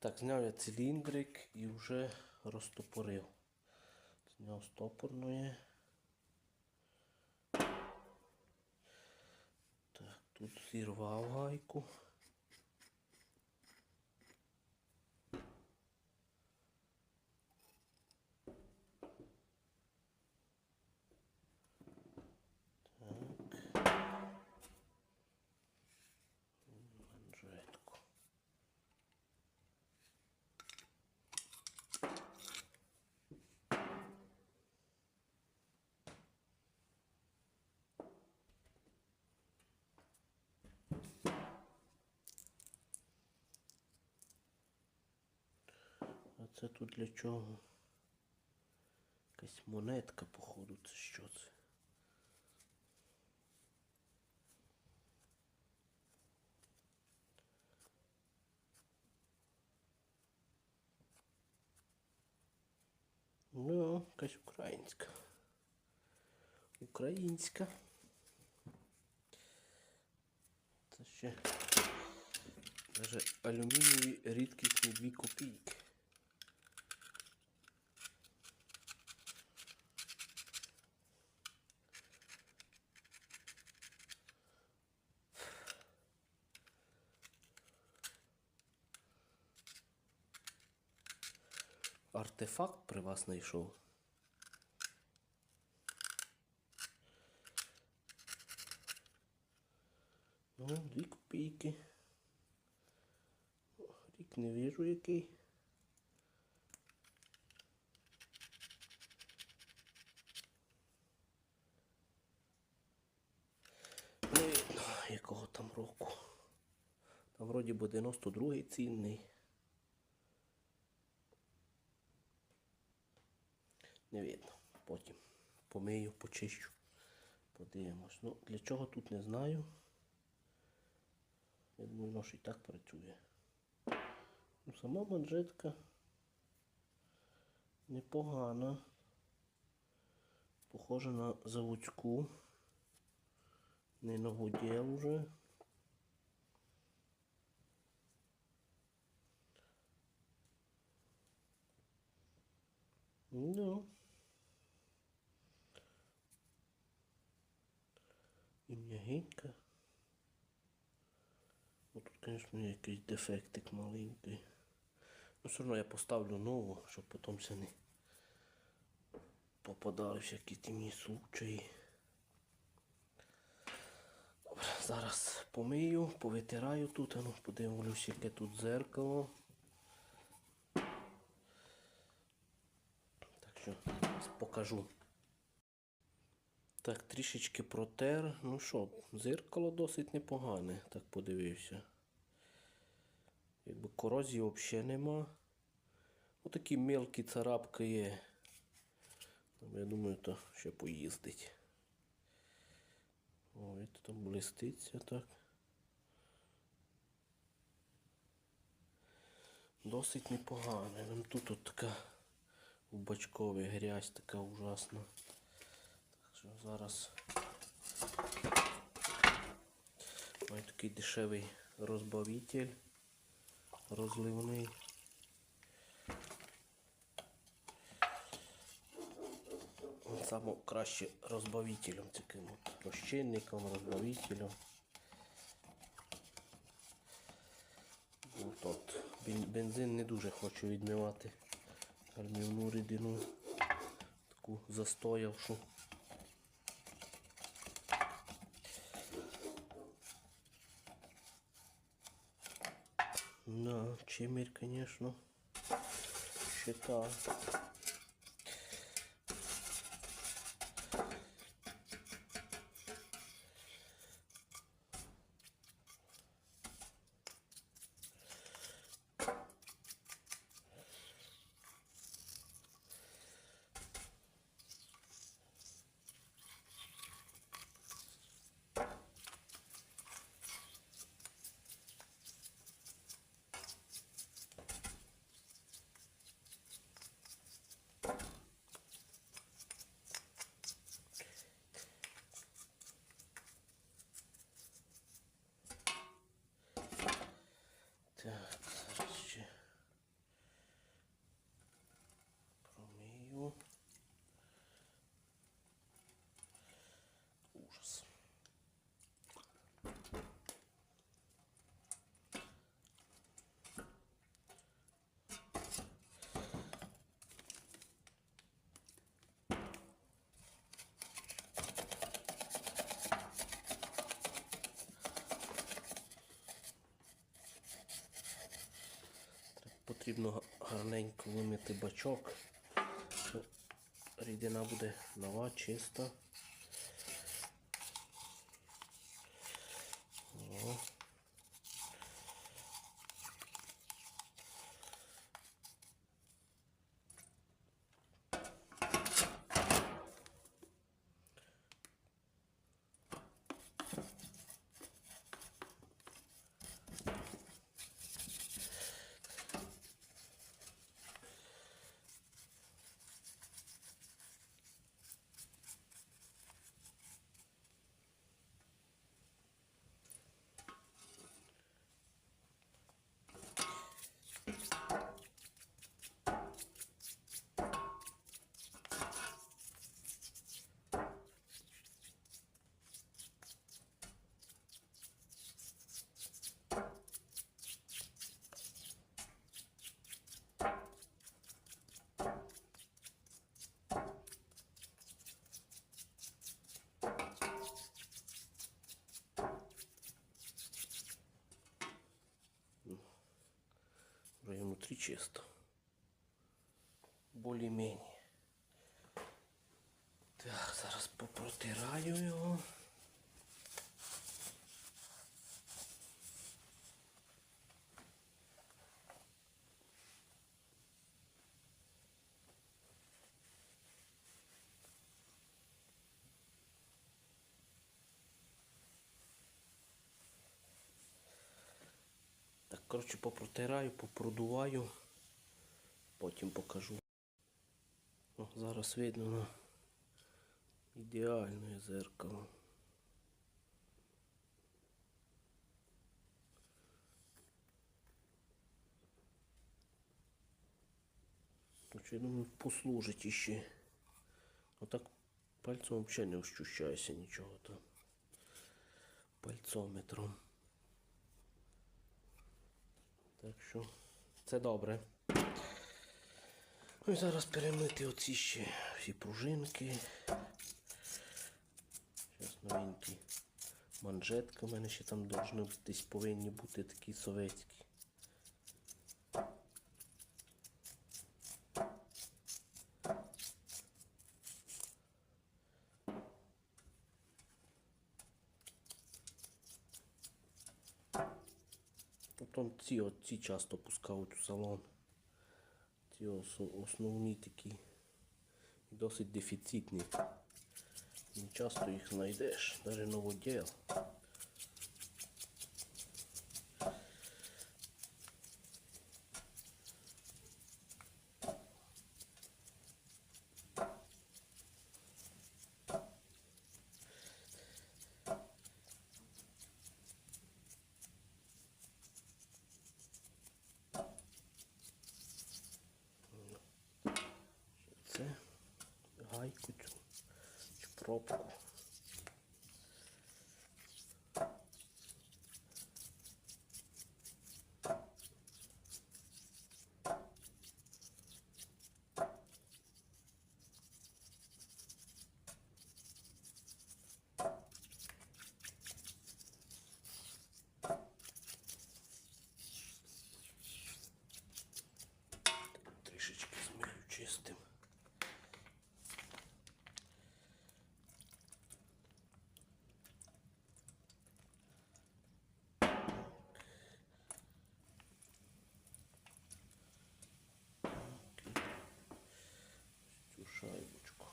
Так, зняв я циліндрик і вже розтопорив. Зняв стопорної. Так, тут зірвав гайку. Манжетку. А це тут для чого? Якась монетка, походу, це що це? Ну, якась українська. Українська. Це ще даже алюмінієві рідкісні 2 копійки. Артефакт при вас знайшов. Ну, дві копійки. Рік не вижу який. Не видно, якого там року. Там вроді би 92-й цінний. Не видно. Потім помию, почищу. Подивимось. Ну, для чого тут не знаю. Я думаю, воно і так працює. Ну, сама манжетка непогана. Похожа на заводську. Не новоділ уже. Ну. І. Ну, тут, звісно, якийсь дефектик маленький. Ну, все одно я поставлю нову, щоб потім все не попадали всякі тімні случаї. Добре, зараз помию, повитираю тут, ну, подивлюсь, яке тут зеркало. Так що покажу. Так, трішечки протер. Ну що, зеркало досить непогане, так подивився. Якби корозії взагалі нема. Отакі мелкі царапки є. Ну, Я думаю, то ще поїздить. О, це там блиститься так. Досить непогано. Нам тут от така в бачкові грязь така ужасна. Що зараз маю такий дешевий розбавитель розливний. Саме краще розбавителем таким от розчинником, розбавителем. От, от. Бензин не дуже хочу відмивати гальмівну рідину, таку застоявшу. Да, чимір, конечно, ще потрібно гарненько вимити бачок. щоб Рідина буде нова, чиста. О. Вже і внутрі чисто. Более-менее. Так, зараз попротираю його. Так, коротше, попротираю, попродуваю, потім покажу. О, зараз видно на ідеальне зеркало. Короче, я думаю, послужить іще. Отак пальцем взагалі не ощущається нічого там. Пальцометром. Так що це добре. Ну і зараз перемити оці ще всі пружинки. Зараз новенькі манжетки у мене ще там десь повинні бути такі советські. Потім ці, от, ці часто пускають у салон. Ці основні такі досить дефіцитні. Не часто їх знайдеш, навіть новоділ. Це гайку цю чи пробку. Трішечки змию чистим. Цю шайбочку.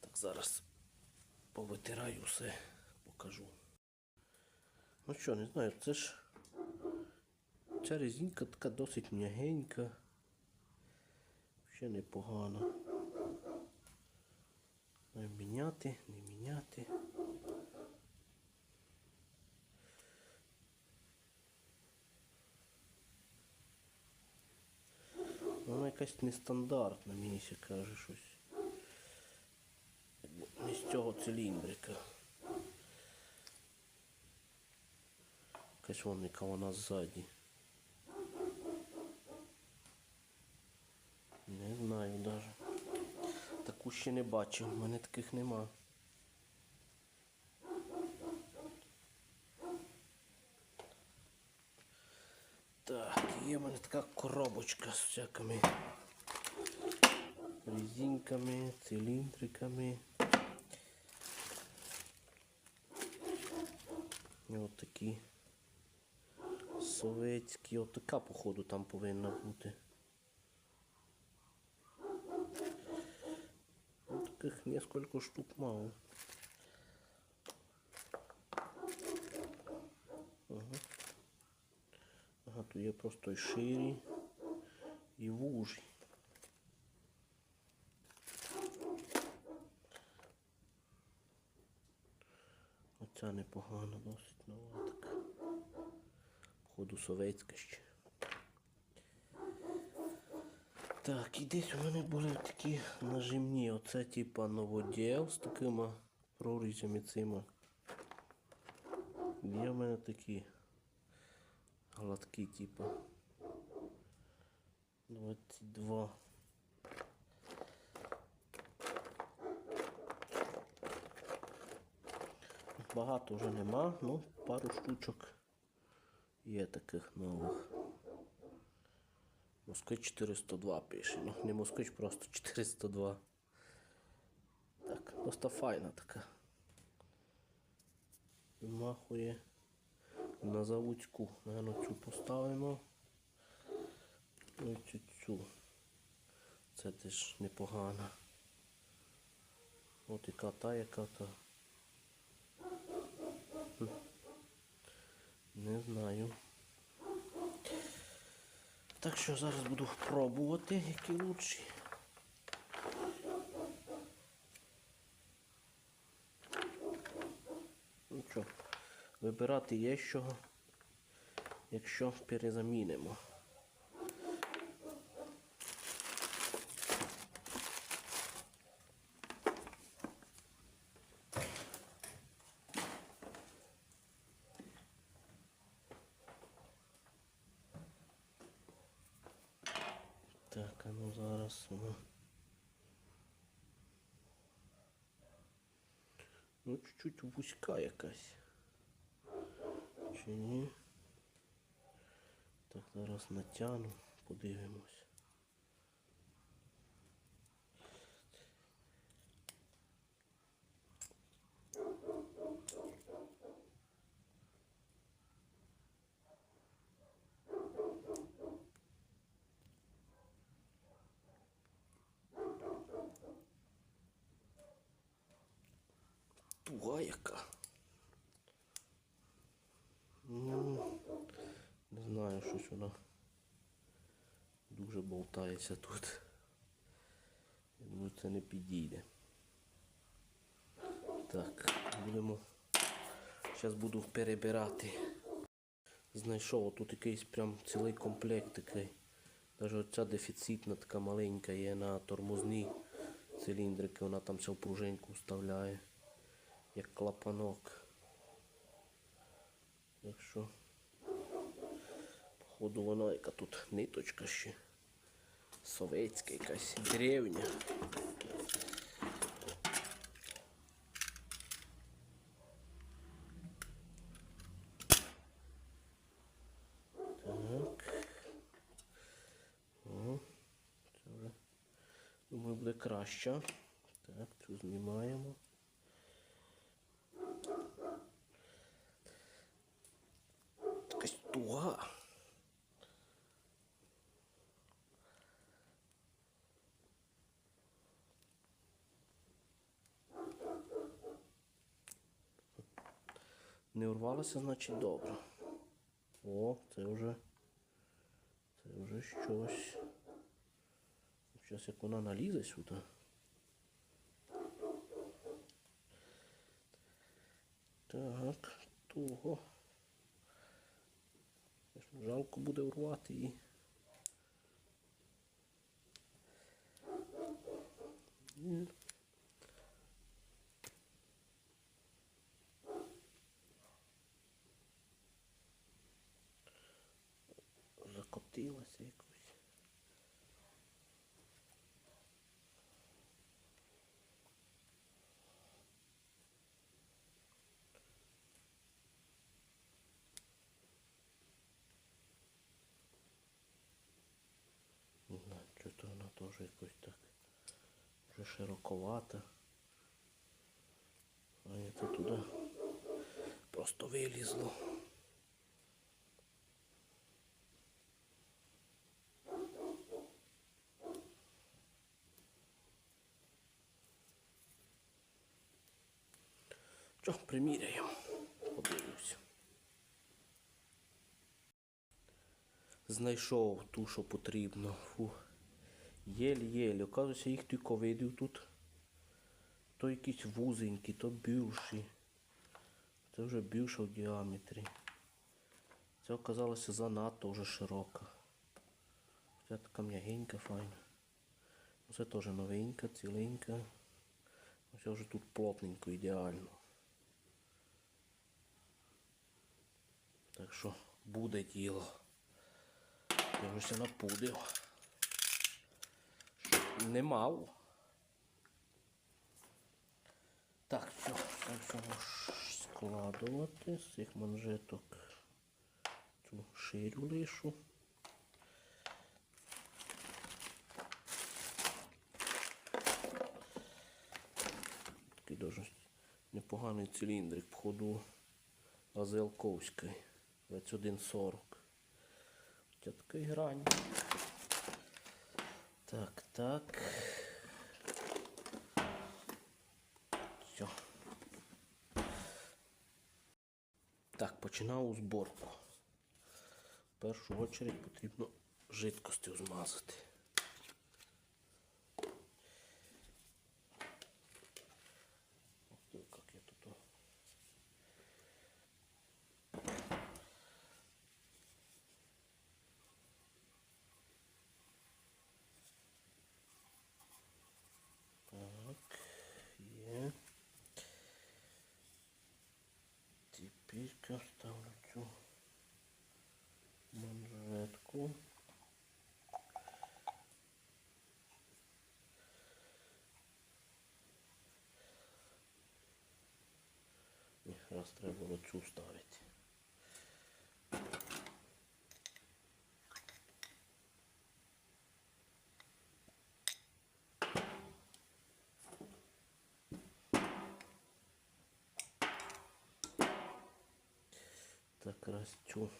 Так, зараз повитираю все, покажу. Ну що, не знаю, це ж ця резинка така досить м'ягенька. Ще непогано. Знаю, міняти, не міняти. Вона якась нестандартна, мені ще каже щось. Якби Не з цього циліндрика. Якась вон, яка вона ззаді. Не знаю даже. Таку ще не бачив, в мене таких нема. Так, є в мене така коробочка з всякими резинками, циліндриками. І от такі советські. От така, походу, там повинна бути. Таких несколько штук мало. Ага. Ага, тут є просто і ширі, і вужі. Оця непогана, досить нова така. Походу советська ще. Так, і десь у мене були такі нажимні. Оце типа новоділ з такими прорізями цими. Є в мене такі гладкі, типа. 22. Багато вже нема, ну пару штучок є таких нових. Москвич 402 пише. Ну, не москвич, просто 402. Так, просто файна така. Махує на заводську. Наверно, цю поставимо. Ну і цю. Це теж непогано. От яка та, яка та. Не знаю. Так що зараз буду пробувати, які лучші. Ну що, вибирати є чого, якщо перезамінимо. Так, а ну зараз ми. Ну, чуть-чуть вузька якась. Чи ні? Так, зараз натягну, подивимось. Туга яка. Ну, не знаю, щось вона дуже болтається тут. Я думаю, це не підійде. Так, будемо. Зараз буду перебирати. Знайшов тут якийсь прям цілий комплект такий. Навіть оця дефіцитна така маленька є на тормозні циліндрики, вона там цю пружинку вставляє як клапанок. Так що, походу вона яка тут ниточка ще. Советська якась древня. Так. О, це вже, думаю, буде краще. Так, цю знімаємо. Якась туга. Не урвалося, значить добре. О, це вже. Це вже щось. Зараз як вона налізе сюди. Так, туго. Жалко буде урвати її. Ні. Скотилася якось. Не знаю, що вона теж якось так вже широковата. А це туди просто вилізло. Що, приміряємо. Подивлюся. Знайшов ту, що потрібно. Єль-єль. Оказується, їх тільки видів тут. То якісь вузенькі, то більші. Це вже більше в діаметрі. Це оказалося занадто вже широка. Ця така м'ягенька, файна. Це теж новенька, ціленька. Ось вже тут плотненько, ідеально. Так що буде діло. Я вже ся напудив. Щоб Не мав. Так, все, так само складувати з цих манжеток цю ширю лишу. Такий дуже непоганий циліндрик, походу Азелковський. 2140. Хоча такий грань. Так, так. Все. Так, починав зборку. В першу очередь потрібно жидкості змазати. Ух ты, как я тут... Так, є. Тепер ставлю цю манжетку. Ні, раз треба було цю ставити. Так, раз цю.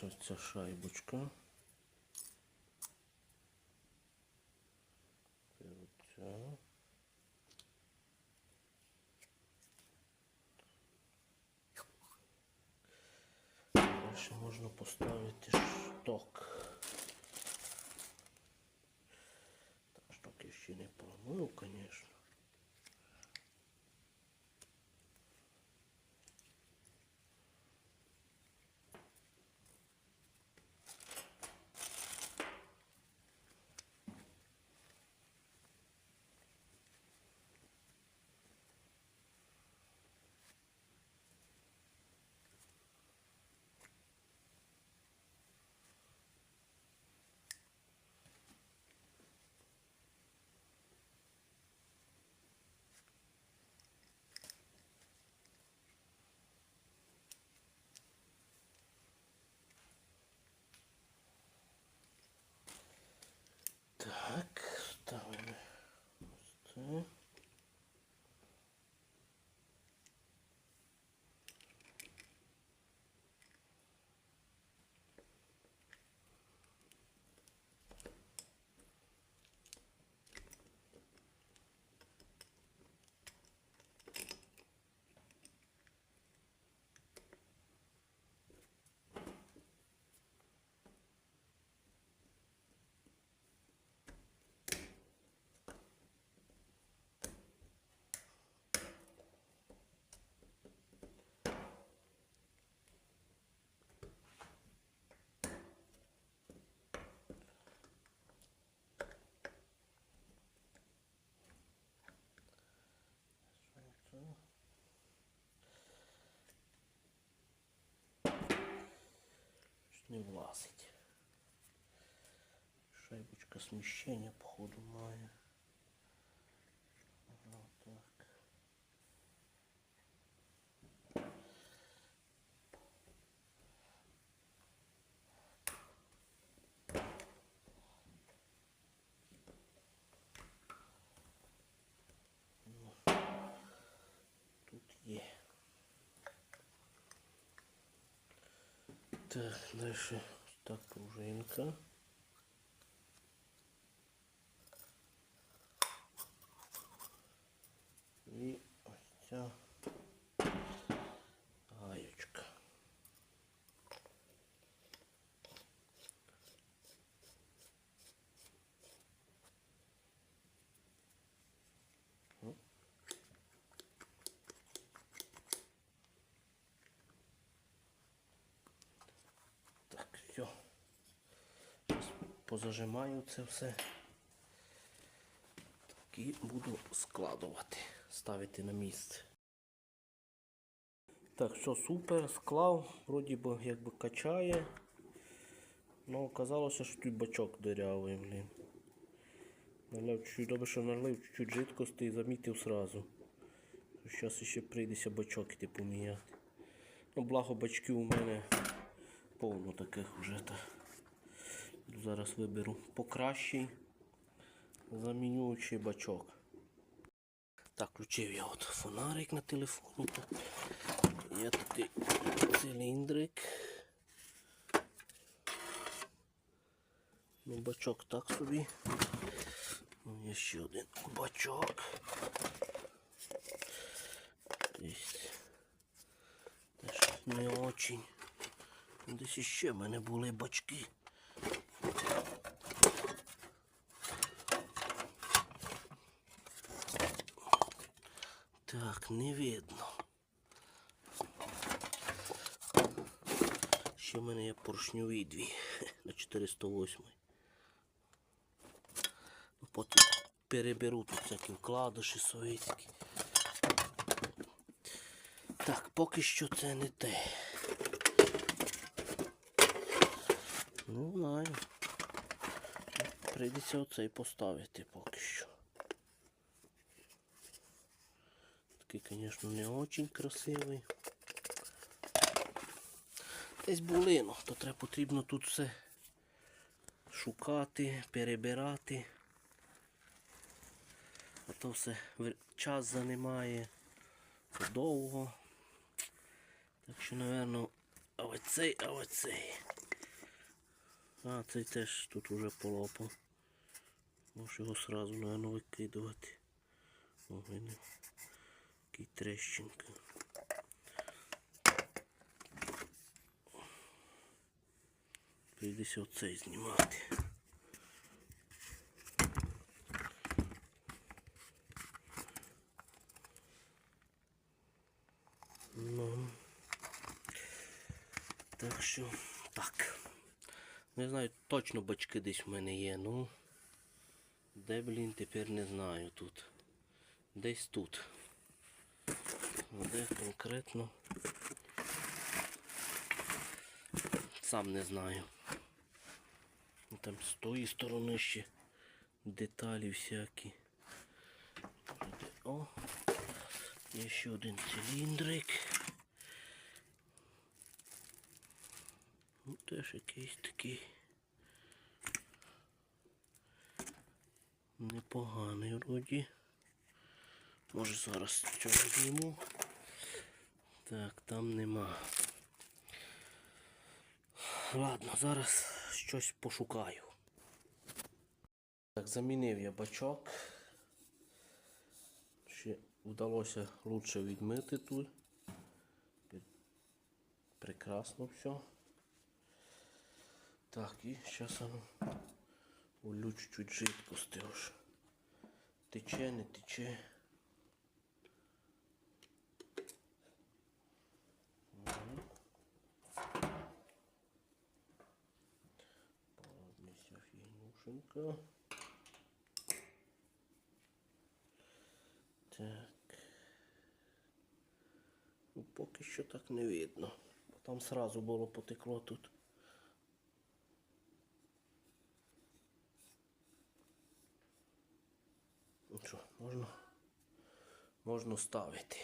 Ця шайбочка. Влазить. Шайбочка смещения походу, має. Ага, так. Тут є. Так, дальше так пружинка. І ось ця гаючка. Так, все. Зараз позажимаю це все. Так, і буду складувати, ставити на місце. Так, все супер, склав, вроді би якби качає. Ну, оказалося, що тут бачок дирявий, блін. Наляв чуть добре, що налив чуть-чуть жидкості і замітив сразу. Зараз ще прийдеться бачок іти поміняти. Ну, благо бачків у мене повно таких вже. Та. Зараз виберу покращий замінюючий бачок. Так, включив я от фонарик на телефоні. Тут є такий циліндрик. Ну, бачок так собі. Ну, Є ще один бачок. Десь теж не очень. Десь іще в мене були бачки. Так, не видно. Ще в мене є поршньові дві на 408. Ну, Потім переберу тут всякі вкладиші совєтські. Так, поки що це не те. Ну, знаю. Прийдеться оцей поставити поки що. Такий, звісно, не очень красивий. Десь були, то треба потрібно тут все шукати, перебирати. А то все час займає довго. Так що, напевно, а оцей, а оцей. А, цей теж тут уже полопав. Можеш його сразу, напевно, викидувати. О. Такий трещинка. Прийдеться оцей знімати. Ну. Так що так. Не знаю, точно бачки десь в мене є, ну. Де, блін, тепер не знаю тут. Десь тут. Де конкретно? Сам не знаю. Ну, Там з тої сторони ще деталі всякі. О, є ще один циліндрик. Ну, теж якийсь такий непоганий вроді. Може зараз цього зніму. Так, там нема. Ладно, зараз щось пошукаю. Так, замінив я бачок. Ще вдалося лучше відмити тут. Прекрасно все. Так, і зараз улю чуть-чуть жидкости уж. Тече, не тече. Тихенько. Так. Ну, Поки що так не видно. Бо там сразу було потекло тут. Ну що, можна, можна ставити.